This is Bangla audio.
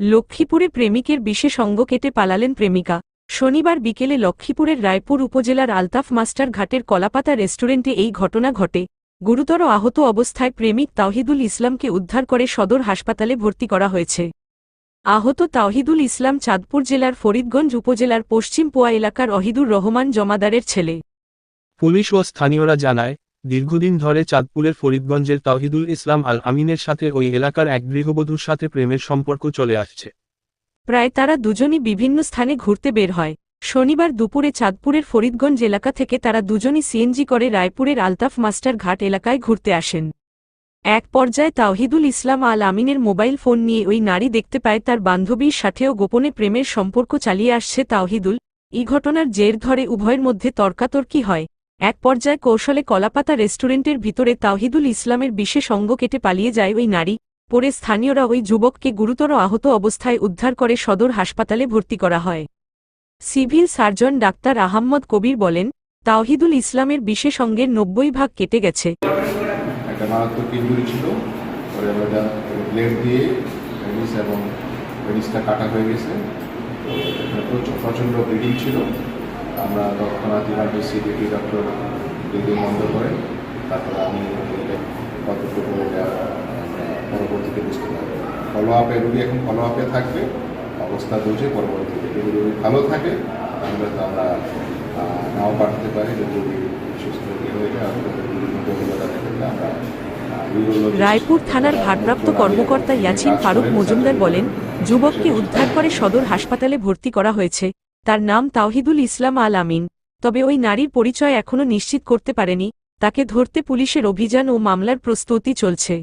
লক্ষ্মীপুরে প্রেমিকের বিশেষ অঙ্গ কেটে পালালেন প্রেমিকা। শনিবার বিকেলে লক্ষ্মীপুরের রায়পুর উপজেলার আলতাফ মাস্টার ঘাটের কলাপাতা রেস্টুরেন্টে এই ঘটনা ঘটে। গুরুতর আহত অবস্থায় প্রেমিক তাওহিদুল ইসলামকে উদ্ধার করে সদর হাসপাতালে ভর্তি করা হয়েছে। আহত তাওহিদুল ইসলাম চাঁদপুর জেলার ফরিদগঞ্জ উপজেলার পশ্চিম পোয়া এলাকার অহিদুর রহমান জমাদারের ছেলে। পুলিশ ও স্থানীয়রা জানায় দীর্ঘদিন ধরে চাঁদপুরের ফরিদগঞ্জের তাওহিদুল ইসলাম আল আমিনের সাথে ওই এলাকার এক গৃহবধূর সাথে প্রেমের সম্পর্ক চলে আসছে। প্রায় তারা দুজনই বিভিন্ন স্থানে ঘুরতে বের হয়। শনিবার দুপুরে চাঁদপুরের ফরিদগঞ্জ এলাকা থেকে তারা দুজনই সিএনজি করে রায়পুরের আলতাফ মাস্টার ঘাট এলাকায় ঘুরতে আসেন। এক পর্যায়ে তাওহিদুল ইসলাম আল আমিনের মোবাইল ফোন নিয়ে ওই নারী দেখতে পায় তার বান্ধবীর সাথেও গোপনে প্রেমের সম্পর্ক চালিয়ে আসছে তাওহিদুল। এই ঘটনার জের ধরে উভয়ের মধ্যে তর্কাতর্কি হয়। এক পর্যায়ে কৌশলে কলাপাতা রেস্টুরেন্টের ভিতরে তাওহিদুল ইসলামের বিশেষ অঙ্গ কেটে পালিয়ে যায় ওই নারী, পরে স্থানীয়রা ওই যুবককে গুরুতর আহত অবস্থায় উদ্ধার করে সদর হাসপাতালে ভর্তি করা হয়। Civil surgeon doctor Ahammad Kabir বলেন, তাওহিদুল ইসলামের বিশেষ অঙ্গের নব্বই ভাগ কেটে গেছে। ব্লিডিং ছিল। আমরা তৎক্ষণাৎ ইমার্জেন্সি ডিউটি ডক্টর ব্লিডিং বন্ধ করে তারপরে আমি কতটুকু পরবর্তীতে বুঝতে পারব। ফলো আপে রুগী এখন ফলো আপে থাকবে অবস্থা বুঝে পরবর্তীতে যদি রুগী ভালো থাকে তাহলে তো আমরা নাও পাঠাতে পারি। যদি সুস্থ হয়ে যায় আমরা রায়পুর থানার ভারপ্রাপ্ত কর্মকর্তা ইয়াছিন ফারুক মজুমদার বলেন যুবককে উদ্ধার করে সদর হাসপাতালে ভর্তি করা হয়েছে। তার নাম তাওহিদুল ইসলাম আল আমিন। তবে ওই নারীর পরিচয় এখনও নিশ্চিত করতে পারেনি, তাকে ধরতে পুলিশের অভিযান ও মামলার প্রস্তুতি চলছে।